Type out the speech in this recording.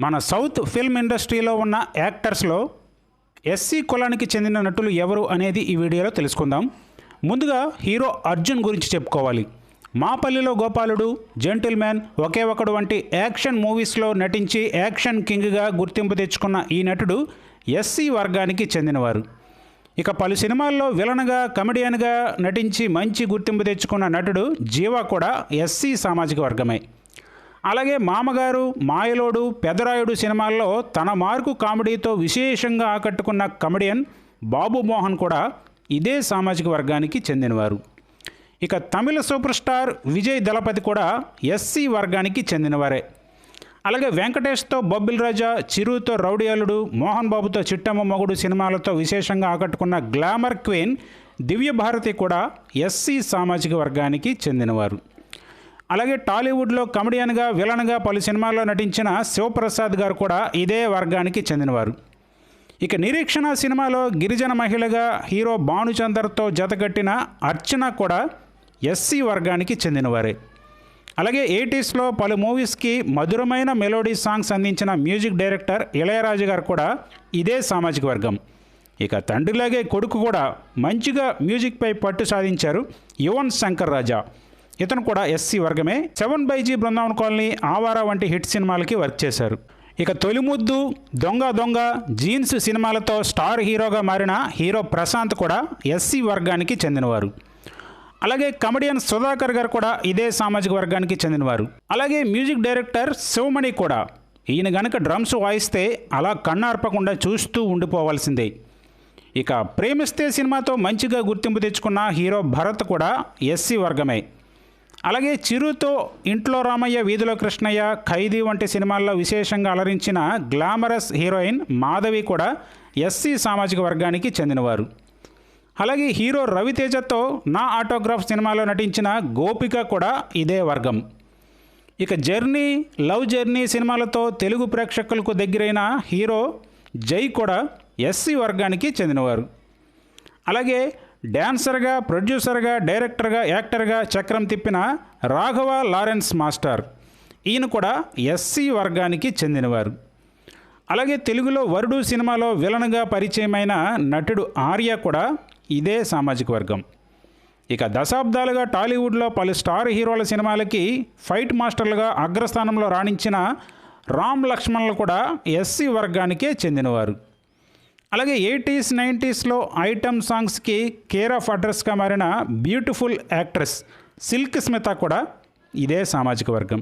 మన south film ఇండస్ట్రీలో ఉన్న యాక్టర్స్లో ఎస్సీ కులానికి చెందిన నటులు ఎవరు అనేది ఈ వీడియోలో తెలుసుకుందాం. ముందుగా హీరో అర్జున్ గురించి చెప్పుకోవాలి. మాపల్లిలో గోపాలుడు జెంటిల్ మ్యాన్ ఒకే ఒకడు వంటి యాక్షన్ మూవీస్లో నటించి యాక్షన్ కింగ్గా గుర్తింపు తెచ్చుకున్న ఈ నటుడు ఎస్సీ వర్గానికి చెందినవారు. ఇక పలు సినిమాల్లో విలన్గా కమెడియన్గా నటించి మంచి గుర్తింపు తెచ్చుకున్న నటుడు జీవా కూడా ఎస్సీ సామాజిక వర్గమే. అలాగే మామగారు మాయలోడు పెదరాయుడు సినిమాల్లో తన మార్కు కామెడీతో విశేషంగా ఆకట్టుకున్న కమెడియన్ బాబు మోహన్ కూడా ఇదే సామాజిక వర్గానికి చెందినవారు. ఇక తమిళ సూపర్ స్టార్ విజయ్ దళపతి కూడా ఎస్సీ వర్గానికి చెందినవారే. అలాగే వెంకటేష్తో బొబ్బిల్ రాజా చిరుతో రౌడియాలుడు మోహన్ బాబుతో చిట్టమ్మ మొగుడు సినిమాలతో విశేషంగా ఆకట్టుకున్న గ్లామర్ క్వీన్ దివ్య భారతి కూడా ఎస్సీ సామాజిక వర్గానికి చెందినవారు. అలాగే టాలీవుడ్లో కమెడియన్గా విలన్గా పలు సినిమాల్లో నటించిన శివప్రసాద్ గారు కూడా ఇదే వర్గానికి చెందినవారు. ఇక నిరీక్షణ సినిమాలో గిరిజన మహిళగా హీరో భానుచందర్తో జతకట్టిన అర్చన కూడా ఎస్సీ వర్గానికి చెందినవారే. అలాగే ఎయిటీస్లో పలు మూవీస్కి మధురమైన మెలోడీ సాంగ్స్ అందించిన మ్యూజిక్ డైరెక్టర్ ఇళయరాజు గారు కూడా ఇదే సామాజిక వర్గం. ఇక తండ్రిలాగే కొడుకు కూడా మంచిగా మ్యూజిక్పై పట్టు సాధించారు యువన్ శంకర్ రాజా. ఇతను కూడా ఎస్సీ వర్గమే. సెవెన్ బైజీ బృందావన్ కాలనీ ఆవారా వంటి హిట్ సినిమాలకి వర్క్ చేశారు. ఇక తొలిముద్దు దొంగ దొంగ జీన్స్ సినిమాలతో స్టార్ హీరోగా మారిన హీరో ప్రశాంత్ కూడా ఎస్సీ వర్గానికి చెందినవారు. అలాగే కమెడియన్ సుధాకర్ గారు కూడా ఇదే సామాజిక వర్గానికి చెందినవారు. అలాగే మ్యూజిక్ డైరెక్టర్ శివమణి కూడా. ఈయన గనక డ్రమ్స్ వాయిస్తే అలా కన్నార్పకుండా చూస్తూ ఉండిపోవాల్సిందే. ఇక ప్రేమిస్తే సినిమాతో మంచిగా గుర్తింపు తెచ్చుకున్న హీరో భరత్ కూడా ఎస్సీ వర్గమే. అలాగే చిరుతో ఇంట్లో రామయ్య వీధిలో కృష్ణయ్య ఖైదీ వంటి సినిమాల్లో విశేషంగా అలరించిన గ్లామరస్ హీరోయిన్ మాధవి కూడా ఎస్సీ సామాజిక వర్గానికి చెందినవారు. అలాగే హీరో రవితేజతో నా ఆటోగ్రాఫ్ సినిమాలో నటించిన గోపిక కూడా ఇదే వర్గం. ఇక జర్నీ లవ్ జర్నీ సినిమాలతో తెలుగు ప్రేక్షకులకు దగ్గరైన హీరో జై కూడా ఎస్సీ వర్గానికి చెందినవారు. అలాగే డ్యాన్సర్గా ప్రొడ్యూసర్గా డైరెక్టర్గా యాక్టర్గా చక్రం తిప్పిన రాఘవ లారెన్స్ మాస్టర్. ఈయన కూడా ఎస్సీ వర్గానికి చెందినవారు. అలాగే తెలుగులో వరుడు సినిమాలో విలన్గా పరిచయమైన నటుడు ఆర్య కూడా ఇదే సామాజిక వర్గం. ఇక దశాబ్దాలుగా టాలీవుడ్లో పలు స్టార్ హీరోల సినిమాలకి ఫైట్ మాస్టర్లుగా అగ్రస్థానంలో రాణించిన రామ్ లక్ష్మణ్లు కూడా ఎస్సీ వర్గానికే చెందినవారు. అలాగే ఎయిటీస్ నైంటీస్లో ఐటమ్ సాంగ్స్కి కేర్ ఆఫ్ అడ్రస్గా మారిన బ్యూటిఫుల్ యాక్ట్రెస్ సిల్క్ స్మిత కూడా ఇదే సామాజిక వర్గం.